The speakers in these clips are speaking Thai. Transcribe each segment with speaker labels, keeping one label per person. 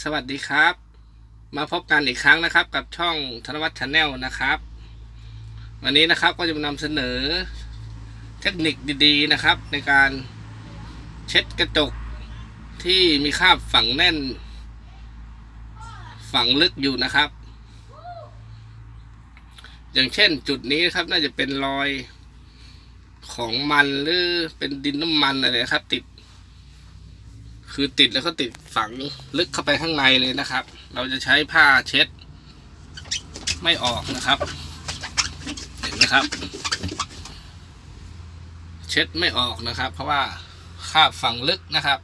Speaker 1: สวัสดีครับ มาพบกันอีกครั้งนะครับ กับช่องธนวัฒน์ชาแนลนะครับ วันนี้นะครับก็จะนำเสนอเทคนิคดีๆนะครับ ในการเช็ดกระจกที่มีคราบฝังแน่น ฝังลึกอยู่นะครับ อย่างเช่นจุดนี้นะครับน่าจะเป็นรอยของมันหรือเป็นดินน้ำมันอะไรนะครับ ติด คือติดแล้วก็ติดฝังลึกเข้าไปข้างในเลยนะครับ เราจะใช้ผ้าเช็ด ไม่ออกนะครับ เห็นไหมครับ เช็ดไม่ออกนะครับ เพราะว่าคาบฝังลึกนะครับ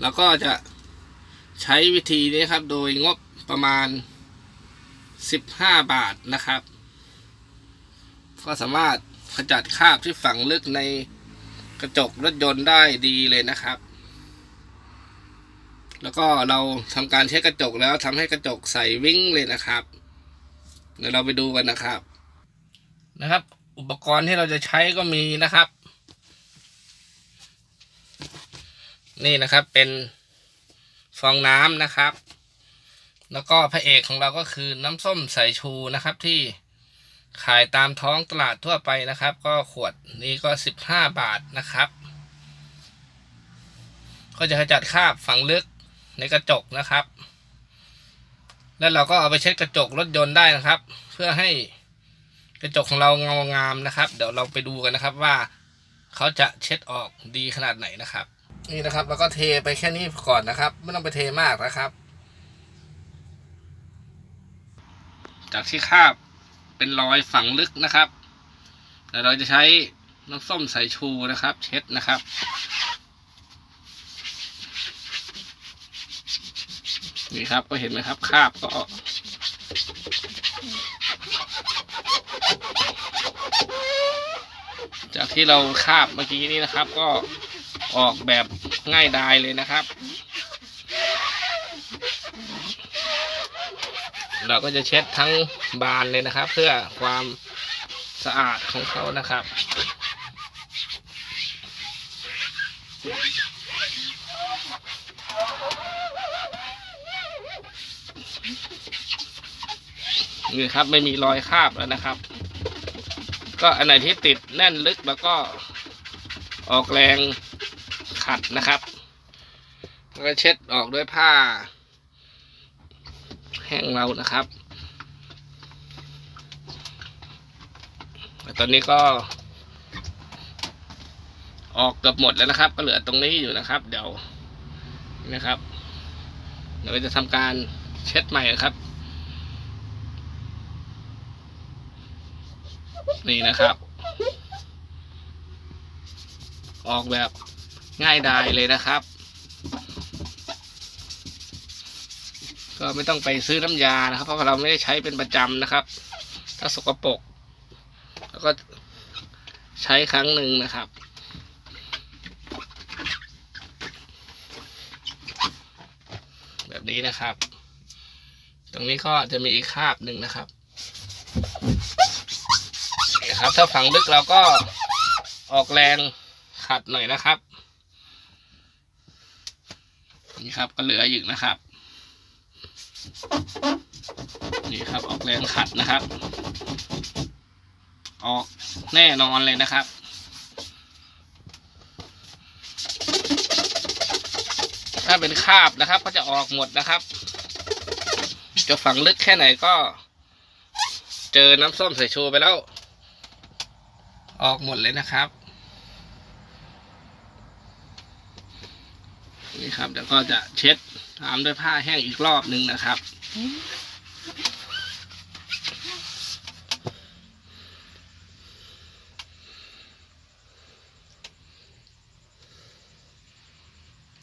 Speaker 1: แล้วก็จะใช้วิธีนี้ครับ โดยงบประมาณ 15 บาทนะครับ ก็สามารถขจัดคราบที่ฝังลึกในกระจกรถยนต์ได้ดีเลยนะครับ แล้วก็เราทำการเช็ดกระจกแล้วทำให้กระจกใสวิ่งเลยนะครับเดี๋ยวเราไปดูกันนะครับ นะครับ อุปกรณ์ที่เราจะใช้ก็มีนะครับ นี่นะครับเป็นฟองน้ำนะครับ แล้วก็พระเอกของเราก็คือน้ำส้มสายชูนะครับที่ขายตามท้องตลาดทั่วไปนะครับ ก็ขวดนี้ก็สิบห้าบาทนะครับ ก็จะขจัดคราบฝังลึก ในกระจกนะครับ แล้วเราก็เอาไปเช็ดกระจกรถยนต์ได้นะครับ เพื่อให้กระจกของเราเงางามนะครับ เดี๋ยวเราไปดูกันนะครับว่าเขาจะเช็ดออกดีขนาดไหนนะครับ นี่นะครับแล้วก็เทไปแค่นี้ก่อนนะครับ ไม่ต้องไปเทมากนะครับ จากที่คาบเป็นรอยฝังลึกนะครับแต่เราจะใช้น้ำส้มสายชูนะครับ เช็ดนะครับ นี่ครับก็เห็นไหมครับคาบก็จากที่เราคาบเมื่อกี้นี้นะครับ ก็ออกแบบง่ายดายเลยนะครับ เราก็จะเช็ดทั้งบานเลยนะครับ เพื่อความสะอาดของเขานะครับ นี่ครับไม่มีรอยคาบแล้วนะครับ ก็อันไหนที่ติดแน่นลึกแล้วก็ออกแรงขัดนะครับแล้วก็เช็ดออกด้วยผ้า แห้งเรานะครับตอนนี้ก็ ออกเกือบหมดแล้วนะครับ ก็เหลือตรงนี้อยู่นะครับ เดี๋ยวนะครับ เดี๋ยวเราจะทำการเช็ดใหม่ครับ นี่นะครับ ออกแบบง่ายดายเลยนะครับ ก็ไม่ต้องไปซื้อน้ำยานะครับ เพราะเราไม่ได้ใช้เป็นประจำนะครับ ถ้าสกปรกแล้วก็ใช้ครั้งหนึ่งนะครับแบบนี้นะครับ ตรงนี้ก็จะมีอีกคาบหนึ่งนะครับ นะครับ ถ้าฝังลึกเราก็ออกแรงขัดหน่อยนะครับ นี่ครับก็เหลืออยู่นะครับ นี่ครับออกแรงขัดนะครับ ออกแน่นอนเลยนะครับถ้าเป็นคาบนะครับ ก็จะออกหมดนะครับ จะฝังลึกแค่ไหนก็ เจอน้ำส้มสายชูไปแล้ว ออกหมดเลยนะครับ นี่ครับเดี๋ยวก็จะเช็ดตามด้วยผ้าแห้งอีกรอบหนึ่งนะครับ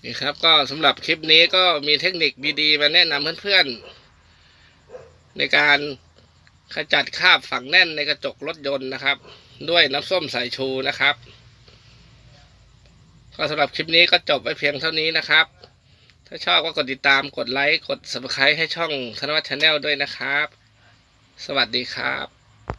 Speaker 1: นี่ครับก็สำหรับคลิปนี้ก็มีเทคนิคดีๆ มาแนะนำเพื่อนๆ ในการขจัดคราบฝังแน่นในกระจกรถยนต์นะครับ ด้วยน้ำส้มสายชูนะครับ ก็สำหรับคลิปนี้ก็จบไว้เพียงเท่านี้นะครับ ถ้าชอบก็กดติดตามกดไลค์กด subscribe ให้ช่องธนวัฒน์ชาแนลด้วยนะครับ สวัสดีครับ